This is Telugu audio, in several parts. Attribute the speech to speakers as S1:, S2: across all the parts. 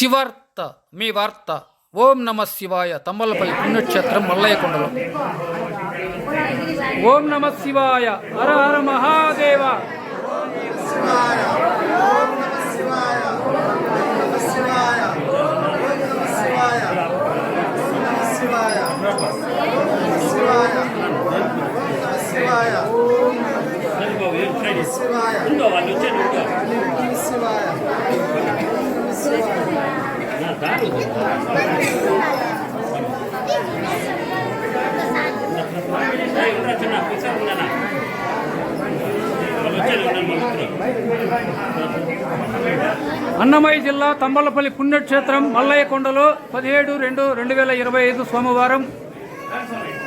S1: శివార్త మీ వార్త. ఓం నమ శివాయ. తమ్మలపల్లి పుణ్యక్షేత్రం మల్లయ్యకొండలో. ఓం నమ శివాయ. హర హర మహాదేవ. అన్నమయ్య జిల్లా తంబలపల్లి పుణ్యక్షేత్రం మల్లయ్యకొండలో పదిహేడు రెండు రెండు వేల ఇరవై ఐదు సోమవారం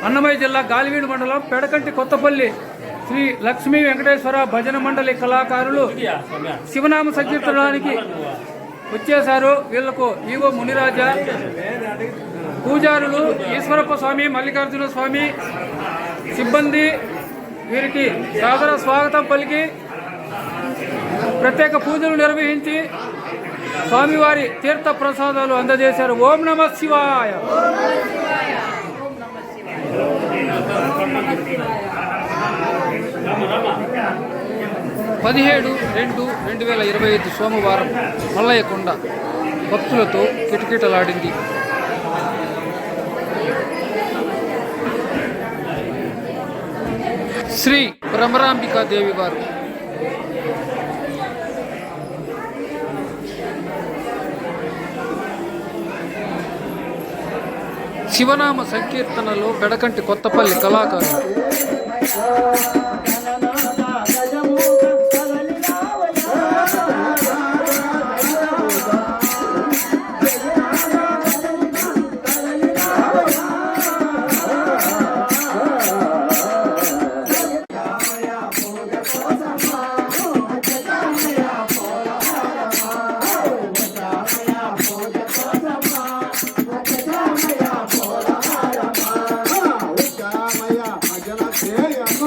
S1: అన్నమయ్య జిల్లా గాలివీడు మండలం పెడకంటి కొత్తపల్లి శ్రీ లక్ష్మీ వెంకటేశ్వర భజన మండలి కళాకారులు శివనామ సంకీర్తనానికి వచ్చేశారు. వీళ్ళకు ఈవో మునిరాజా పూజారులు ఈశ్వరప్ప స్వామి మల్లికార్జున స్వామి సిబ్బంది వీరికి సాదర స్వాగతం పలికి ప్రత్యేక పూజలు నిర్వహించి స్వామివారి తీర్థ ప్రసాదాలు అందజేశారు. ఓం నమ శివాయ. పదిహేడు రెండు రెండు వేల ఇరవై ఐదు సోమవారం మల్లయ్యకొండ భక్తులతో కిటకిటలాడింది. శ్రీ భ్రమరాంబికాదేవి వారు. శివనామ సంకీర్తనలో పెడకంటి కొత్తపల్లి కళాకారులు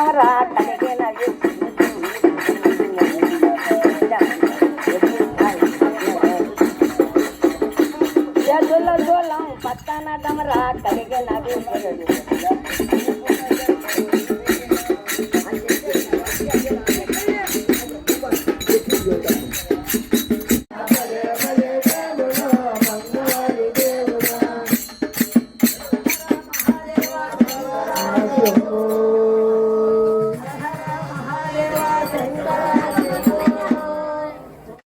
S2: તારા તને ના જેવું ડોલા ડોલા પત્તાના ડમરા તને ના
S1: જેવું